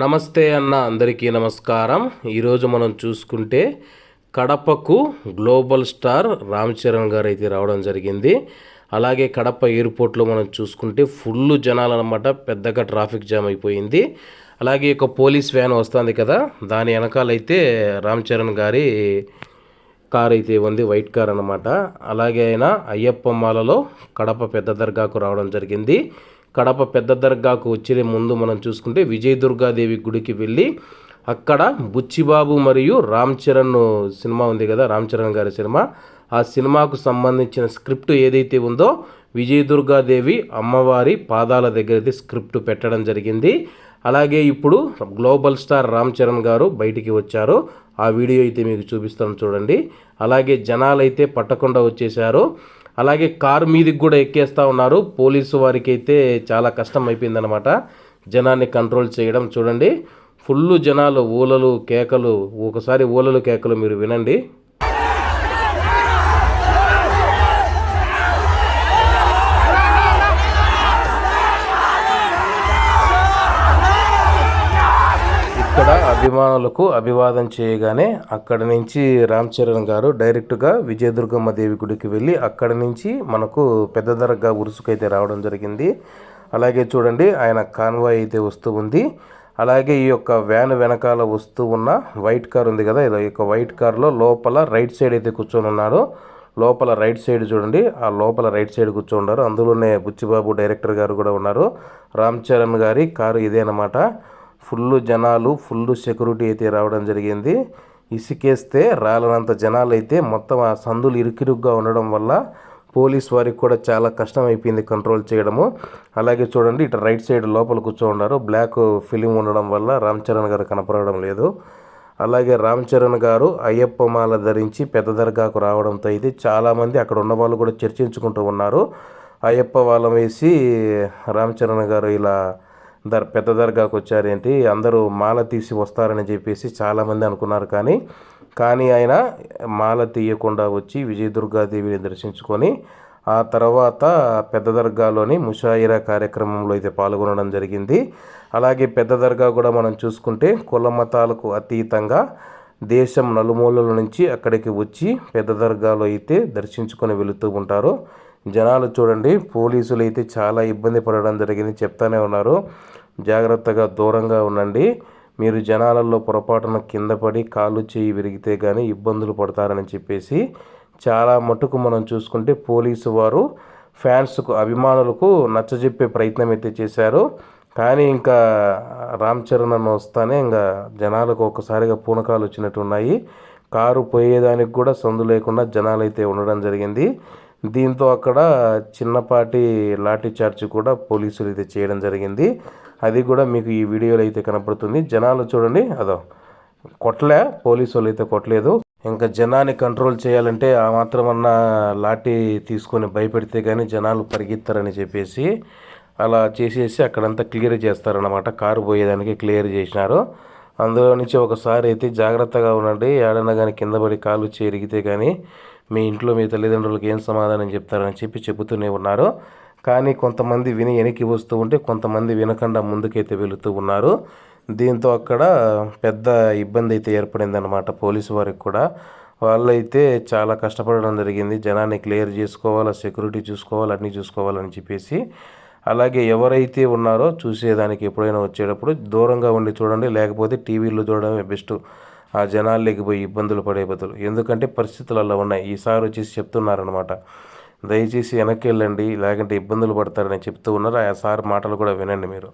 నమస్తే అన్న అందరికీ నమస్కారం. ఈరోజు మనం చూసుకుంటే కడపకు గ్లోబల్ స్టార్ రామ్ చరణ్ గారు అయితే రావడం జరిగింది. అలాగే కడప ఎయిర్పోర్ట్లో మనం చూసుకుంటే ఫుల్ జనాలు అనమాట పెద్దగా ట్రాఫిక్ జామ్ అయిపోయింది. అలాగే ఒక పోలీస్ వ్యాన్ వస్తుంది కదా దాని వెనకాలైతే రామ్ చరణ్ గారి కార్ అయితే ఉంది వైట్ కార్ అనమాట అలాగే ఆయన అయ్యప్ప మాలలో కడప పెద్ద దర్గాకు రావడం జరిగింది. కడప పెద్ద దర్గాకు వచ్చే ముందు మనం చూసుకుంటే విజయ దుర్గాదేవి గుడికి వెళ్ళి అక్కడ బుచ్చిబాబు మరియు రామ్ చరణ్ సినిమా ఉంది కదా రామ్ చరణ్ గారి సినిమా. ఆ సినిమాకు సంబంధించిన స్క్రిప్ట్ ఏదైతే ఉందో విజయ దుర్గాదేవి అమ్మవారి పాదాల దగ్గర అయితే స్క్రిప్ట్ పెట్టడం జరిగింది. అలాగే ఇప్పుడు గ్లోబల్ స్టార్ రామ్ చరణ్ గారు బయటికి వచ్చారు. ఆ వీడియో అయితే మీకు చూపిస్తాను చూడండి. అలాగే జనాలు అయితే పట్టకుండా వచ్చేశారు. అలాగే కారు మీదకి కూడా ఎక్కేస్తూ ఉన్నారు. పోలీసు వారికి అయితే చాలా కష్టం అయిపోయిందనమాట జనాన్ని కంట్రోల్ చేయడం చూడండి. ఫుల్ జనాలు ఊలలు కేకలు ఒకసారి ఊలలు కేకలు మీరు వినండి. అభిమానులకు అభివాదం చేయగానే అక్కడి నుంచి రామ్ చరణ్ గారు డైరెక్ట్గా విజయదుర్గమ్మ దేవి గుడికి వెళ్ళి అక్కడి నుంచి మనకు పెద్ద దర్గా ఉరుసుకైతే రావడం జరిగింది. అలాగే చూడండి ఆయన కాన్వాయ్ అయితే వస్తూ ఉంది. అలాగే ఈ యొక్క వ్యాన్ వెనకాల వస్తూ ఉన్న వైట్ కార్ ఉంది కదా ఈ యొక్క వైట్ కార్లో లోపల రైట్ సైడ్ అయితే కూర్చొని ఉన్నాడు. లోపల రైట్ సైడ్ చూడండి ఆ లోపల రైట్ సైడ్ కూర్చొని ఉన్నారు. అందులోనే బుచ్చిబాబు డైరెక్టర్ గారు కూడా ఉన్నారు. రామ్ చరణ్ గారి కారు ఇదే అనమాట ఫుల్ జనాలు ఫుల్ సెక్యూరిటీ అయితే రావడం జరిగింది. ఇసుకేస్తే రాలనంత జనాలు అయితే మొత్తం ఆ సందులు ఇరుకిరుగ్గా ఉండడం వల్ల పోలీస్ వారికి కూడా చాలా కష్టం అయిపోయింది కంట్రోల్ చేయడము. అలాగే చూడండి ఇటు రైట్ సైడ్ లోపల కూర్చోండారు బ్లాక్ ఫిలిం ఉండడం వల్ల రామ్ చరణ్ గారు కనపడడం లేదు. అలాగే రామ్ చరణ్ గారు అయ్యప్ప మాల ధరించి పెద్ద దర్గాకు రావడంతో అయితే చాలామంది అక్కడ ఉన్న వాళ్ళు కూడా చర్చించుకుంటూ ఉన్నారు. అయ్యప్ప వాళ్ళం వేసి రామ్ చరణ్ గారు ఇలా దర్ పెద్ద దర్గాకు వచ్చారేంటి? అందరూ మాల తీసి వస్తారని చెప్పేసి చాలామంది అనుకున్నారు కానీ కానీ ఆయన మాల తీయకుండా వచ్చి విజయదుర్గాదేవిని దర్శించుకొని ఆ తర్వాత పెద్ద దర్గాలోని ముషాయిరా కార్యక్రమంలో అయితే పాల్గొనడం జరిగింది. అలాగే పెద్ద దర్గా కూడా మనం చూసుకుంటే కుల మతాలకు అతీతంగా దేశం నలుమూలల నుంచి అక్కడికి వచ్చి పెద్ద దర్గాలో అయితే దర్శించుకొని వెళుతూ ఉంటారు. జనాలు చూడండి పోలీసులు అయితే చాలా ఇబ్బంది పడడం జరిగింది చెప్తానే ఉన్నారు. జాగ్రత్తగా దూరంగా ఉండండి. మీరు జనాలలో పొరపాటున కింద పడి కాళ్ళు చేయి విరిగితే కానీ ఇబ్బందులు పడతారని చెప్పేసి చాలా మటుకు మనం చూసుకుంటే పోలీసు వారు ఫ్యాన్స్కు అభిమానులకు నచ్చజెప్పే ప్రయత్నం అయితే చేశారు. కానీ ఇంకా రామ్ చరణ్ అన్న వస్తానే ఇంకా జనాలకు ఒక్కసారిగా పూనకాలు వచ్చినట్టు ఉన్నాయి కారు పోయేదానికి కూడా సందు లేకుండా జనాలు అయితే ఉండడం జరిగింది. దీంతో అక్కడ చిన్నపాటి లాఠీ చార్జ్ కూడా పోలీసులు అయితే చేయడం జరిగింది. అది కూడా మీకు ఈ వీడియోలో అయితే కనపడుతుంది. జనాలు చూడండి అదో కొట్టలే పోలీసు వాళ్ళు అయితే కొట్టలేదు. ఇంకా జనాన్ని కంట్రోల్ చేయాలంటే ఆ మాత్రమన్నా లాఠీ తీసుకొని భయపెడితే కానీ జనాలు పరిగెత్తారని చెప్పేసి అలా చేసేసి అక్కడంతా క్లియర్ చేస్తారనమాట కారు పోయేదానికి క్లియర్ చేసినారు. అందులో నుంచి ఒకసారి అయితే జాగ్రత్తగా ఉండండి. ఏడన్నా కానీ కింద పడి కాలు చేరిగితే కానీ మీ ఇంట్లో మీ తల్లిదండ్రులకు ఏం సమాధానం చెప్తారని చెప్పి చెబుతూనే ఉన్నారు. కానీ కొంతమంది విని వెనక్కి వస్తూ ఉంటే కొంతమంది వినకుండా ముందుకైతే వెళుతూ ఉన్నారు. దీంతో అక్కడ పెద్ద ఇబ్బంది అయితే ఏర్పడిందనమాట పోలీసు వారికి కూడా. వాళ్ళైతే చాలా కష్టపడడం జరిగింది. జనాన్ని క్లియర్ చేసుకోవాలా సెక్యూరిటీ చూసుకోవాలి అన్నీ చూసుకోవాలని చెప్పేసి అలాగే ఎవరైతే ఉన్నారో చూసేదానికి ఎప్పుడైనా వచ్చేటప్పుడు దూరంగా ఉండి చూడండి లేకపోతే టీవీలో చూడడమే బెస్ట్. ఆ జనాలు పోయి ఇబ్బందులు పడే బదులు. ఎందుకంటే పరిస్థితులు అలా ఉన్నాయి ఈసారి వచ్చేసి చెప్తున్నారనమాట దయచేసి వెనక్కి వెళ్ళండి లేకుంటే ఇబ్బందులు పడతారని చెప్తూ ఉన్నారు. ఆ సార్ మాటలు కూడా వినండి మీరు.